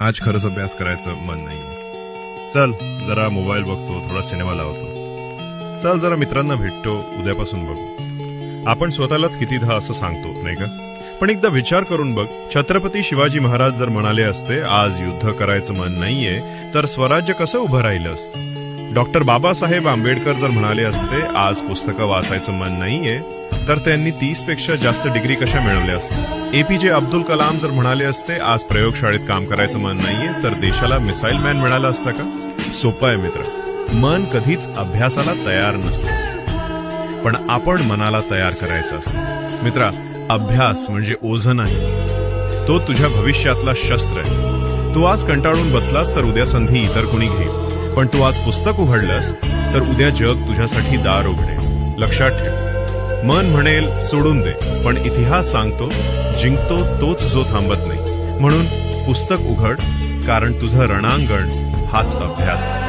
आज खरंच अभ्यास करायचं मन नाही चल जरा मोबाईल बघतो थोडा सिनेमा लावतो. चल जरा मित्रांना भेटतो उद्यापासून बघू. आपण स्वतःलाच कितीदा असं सांगतो नाही का? पण एकदा विचार करून बघ छत्रपती शिवाजी महाराज जर म्हणाले असते आज युद्ध करायचं मन नाहीये तर स्वराज्य कसं उभं राहिलं असतं? डॉक्टर बाबासाहेब आंबेडकर जर म्हणाले असते आज पुस्तकं वाचायचं मन नाहीये तर त्यांनी तीसपेक्षा जास्त डिग्री कशा मिळवल्या असत्या एपीजे अब्दुल कलाम जर म्हणाले असते आज प्रयोगशाळेत काम करायचं मन नाहीये तर देशाला मिसाईल मॅन मिळालं असतं का? सोपं आहे मित्र. मन कधीच अभ्यासाला तयार नसतं. पण आपण मनाला तयार करायचं असतं. मित्रा अभ्यास म्हणजे ओझ नाही. तो तुझ्या भविष्यातला शस्त्र आहे. तू आज कंटाळून बसलास तर उद्या संधी इतर कुणी घेईल. पण तू आज पुस्तक उघडलंस तर उद्या जग तुझ्यासाठी दार उघडेल. लक्षात ठेव. मन म्हणेल सोडून दे पण इतिहास सांगतो जिंकतो तोच जो थांबत नाही. म्हणून पुस्तक उघड कारण तुझं रणांगण हाच अभ्यास. आहे